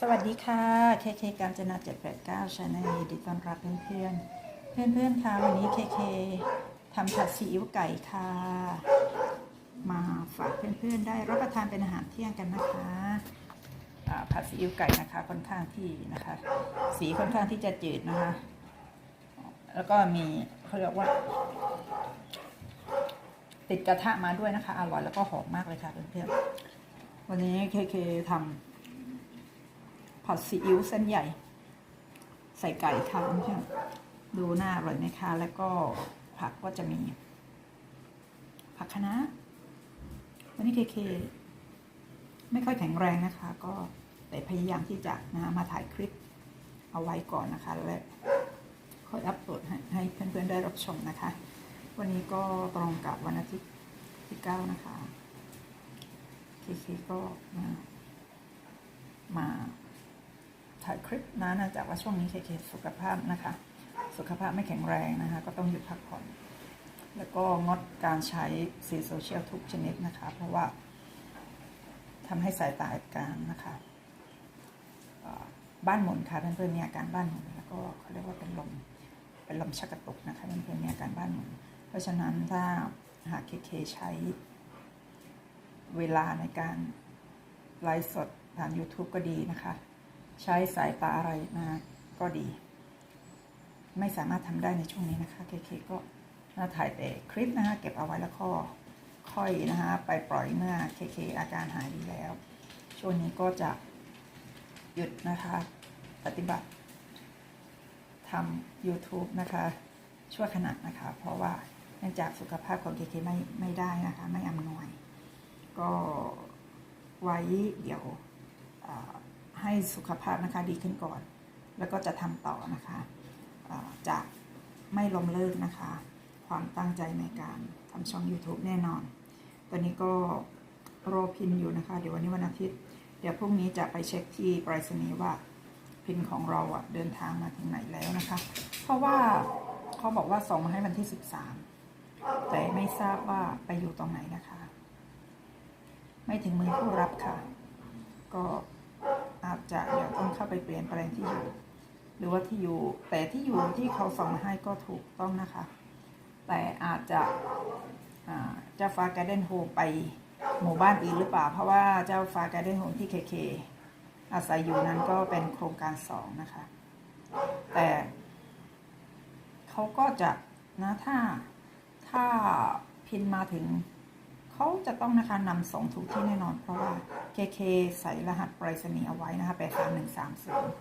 สวัสดีค่ะเคเคการจนา789ชาแนลยินดีต้อนรับเพื่อนๆ เพื่อนๆค่ะวันนี้เคเคทำผัดซีอิ๊วไก่ค่ะ มาฝากเพื่อนๆ ได้รับประทานเป็นอาหารเที่ยงกันนะคะผัดซีอิ๊วไก่นะคะค่อนข้างที่นะคะ สีค่อนข้างที่จะจืดนะคะ แล้วก็มีเขาเรียกว่า ติดกระทะมาด้วยนะคะ อร่อยแล้วก็หอมมากเลยค่ะเพื่อนๆวันนี้เคเคทำ ผัดซีอิ๊วเส้นใหญ่ ใส่ไก่ค่ะเพื่อนดูหน้าอร่อยไหมคะ แล้วก็ผักก็จะมี ผักคะน้าวันนี้เคเค ไม่ค่อยแข็งแรงนะคะ ก็แต่พยายามที่จะนะมาถ่ายคลิปเอาไว้ก่อนนะคะ และค่อยอัปโหลดให้ให้เพื่อนๆได้รับชมนะคะ วันนี้ก็ตรงกับวันอาทิตย์ที่เก้านะคะเคเคก็มามา ถ่ายคลิปนะเนื่องจากว่าช่วงนี้เคเคสุขภาพนะคะ สุขภาพไม่แข็งแรงนะคะ ก็ต้องหยุดพักผ่อน แล้วก็งดการใช้สื่อโซเชียลทุกชนิดนะคะ เพราะว่าทำให้สายตาอับการนะคะบ้านหมุนค่ะเพื่อนๆมีอาการบ้านหมุนแล้วก็เขาเรียกว่าเป็นลมเป็นลมชักกระตุกนะคะเพื่อนๆมีอาการบ้านหมุน เพราะฉะนั้นถ้าหากเคเคใช้เวลาในการไลฟ์สดผ่าน YouTube ก็ดีนะคะ ใช้สายตาอะไรมาก็ดี ไม่สามารถทำได้ในช่วงนี้นะคะเคเคก็นะถ่ายแต่คลิปนะคะเก็บเอาไว้แล้วก็ค่อยนะคะไปปล่อยเมื่อเคเคอาการหายดีแล้ว ช่วงนี้ก็จะหยุดนะคะปฏิบัติทำ YouTube นะคะชั่วขณะนะคะ เพราะว่าเนื่องจากสุขภาพของเคเคไม่ไม่ได้นะคะ ไม่อำนวย ก็ไว้เดี๋ยวอ่า ให้สุขภาพนะคะดีขึ้นก่อน แล้วก็จะทำต่อนะคะะจะไม่ล้มเลิกนะคะ ความตั้งใจในการทำช่อง YouTube แน่นอน ตอนนี้ก็รอพินอยู่นะคะ เดี๋ยววันนี้วันอาทิตย์ เดี๋ยวพรุ่งนี้จะไปเช็คที่ไปรษณีย์ว่าพินของเราอะเดินทางมาถึงไหนแล้วนะคะ เพราะว่าเขาบอกว่าส่งมาให้วันที่ 13 แต่ไม่ทราบว่าไปอยู่ตรงไหนนะคะ ไม่ถึงมือผู้รับค่ะ ก็ จะเดี๋ยวต้องเข้าไปเปลี่ยนแปลงที่อยู่ หรือว่าที่อยู่ แต่ที่อยู่ที่เขาส่งมาให้ก็ถูกต้องนะคะ แต่อาจจะเจ้าฟ้าการ์เด้นโฮมไปหมู่บ้านอื่นหรือเปล่า เพราะว่าเจ้าฟ้าการ์เด้นโฮมที่เคเคอาศัยอยู่นั้นก็เป็นโครงการสองนะคะ แต่เขาก็จะนะถ้าถ้าพินมาถึง เขาจะต้องนะคะนำส่งถูกที่แน่นอน เพราะว่า KK ใส่รหัสไปรษณีย์เอาไว้นะคะแปดสามหนึ่งสามศูนย์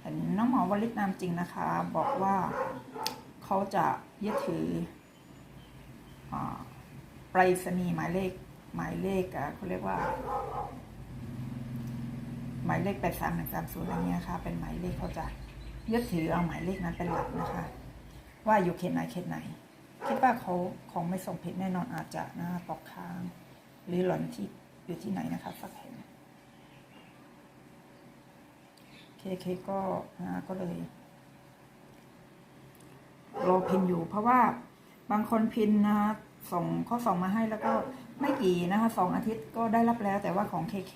เห็นน้องหมอวลิตนามจริงนะคะ บอกว่าเขาจะยึดถืออาไปรษณีย์หมายเลขหมายเลขอะเขาเรียกว่า หมายเลขแปดสามหนึ่งสามศูนย์อะไรเงี้ยค่ะ เป็นหมายเลขเขาจะยึดถือเอาหมายเลขนั้นเป็นหลักนะคะ ว่าอยู่เขตไหนเขตไหน คิดว่าเขาคงไม่ส่งผิดแน่นอนอาจจะนะตกค้าง หรือหล่อนที่อยู่ที่ไหนนะคะสักแห่งเคเคก็นะก็เลยรอพินอยู่ เพราะว่าบางคนพินนะส่งเขาส่งมาให้แล้วก็ไม่กี่นะคะสองอาทิตย์ก็ได้รับแล้ว แต่ว่าของเคเค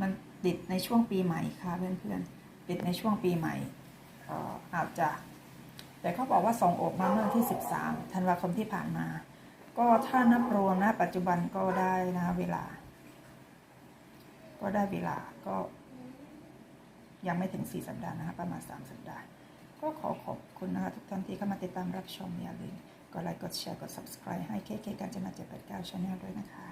มันติดในช่วงปีใหม่ค่ะเพื่อนๆติดในช่วงปีใหม่อออาจจะ แต่เขาบอกว่าส่งออกมาเมื่อที่ 13 ธันวาคมที่ผ่านมา ก็ถ้านับรวมนะ ปัจจุบันก็ได้นะเวลา ก็ได้เวลาก็ ยังไม่ถึง 4 สัปดาห์นะคะประมาณ 3 สัปดาห์ ก็ขอขอบคุณนะคะทุกท่านที่เข้ามาติดตามรับชมอย่าลืมกดไลค์กดแชร์กด subscribe ให้เคเคการจนา789 Channel ด้วยนะคะ